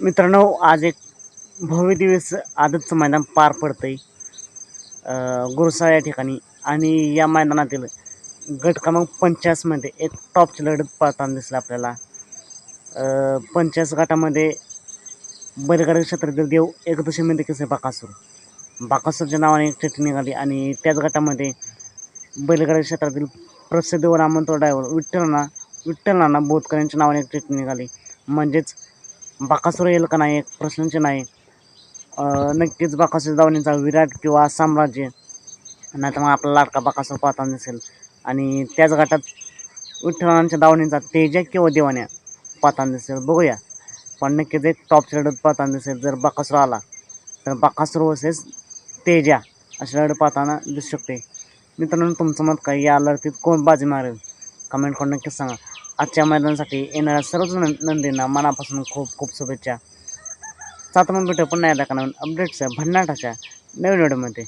मित्रांनो आज एक भव्य दिवस आदतचं मैदान पार पडतं आहे गुरुसा या ठिकाणी आणि या मैदानातील गट क्रमांक पंचाळीसमध्ये एक टॉपची लढत पाळताना दिसलं आपल्याला. पंचाळीस गटामध्ये बैलगाडी क्षेत्रातील देव एकदशीमध्ये कसे बाकासूर. बाकासूरच्या नावाने एक चिठ्ठी निघाली आणि त्याच गटामध्ये बैलगाडी क्षेत्रातील प्रसिद्ध व ड्रायव्हर विठ्ठलना विठ्ठलांना बोधकर यांच्या नावाने एक चिठ्ठी निघाली. म्हणजेच बाकासूर येईल का नाही? एक प्रश्नाचे नाही नक्कीच बाकासूर दावणीचा विराट किंवा साम्राज्य नाही तर मग आपला लाडका बाकासूर पाहताना दिसेल. आणि त्याच गटात विठ्ठलांच्या दावणीचा तेजा किंवा देवाण्या पाहताना दिसेल. बघूया. पण नक्कीच एक टॉपची लढत पाहताना दिसेल. जर बाकासूर आला तर बाकासूर वर्सेस तेजा अशी लढत पाहताना दिसू शकते. मित्रांनो तुमचं मत काय? या लढतीत कोण बाजी मारेल? कमेंट करून नक्कीच सांगा. आजच्या मैदानासाठी येणाऱ्या सर्वच नं नंदींना मनापासून खूप खूप शुभेच्छा. सात मग भेटू पुन्हा एकदा का नवीन अपडेट्स भन्नाटाच्या नवीन व्हिडिओमध्ये.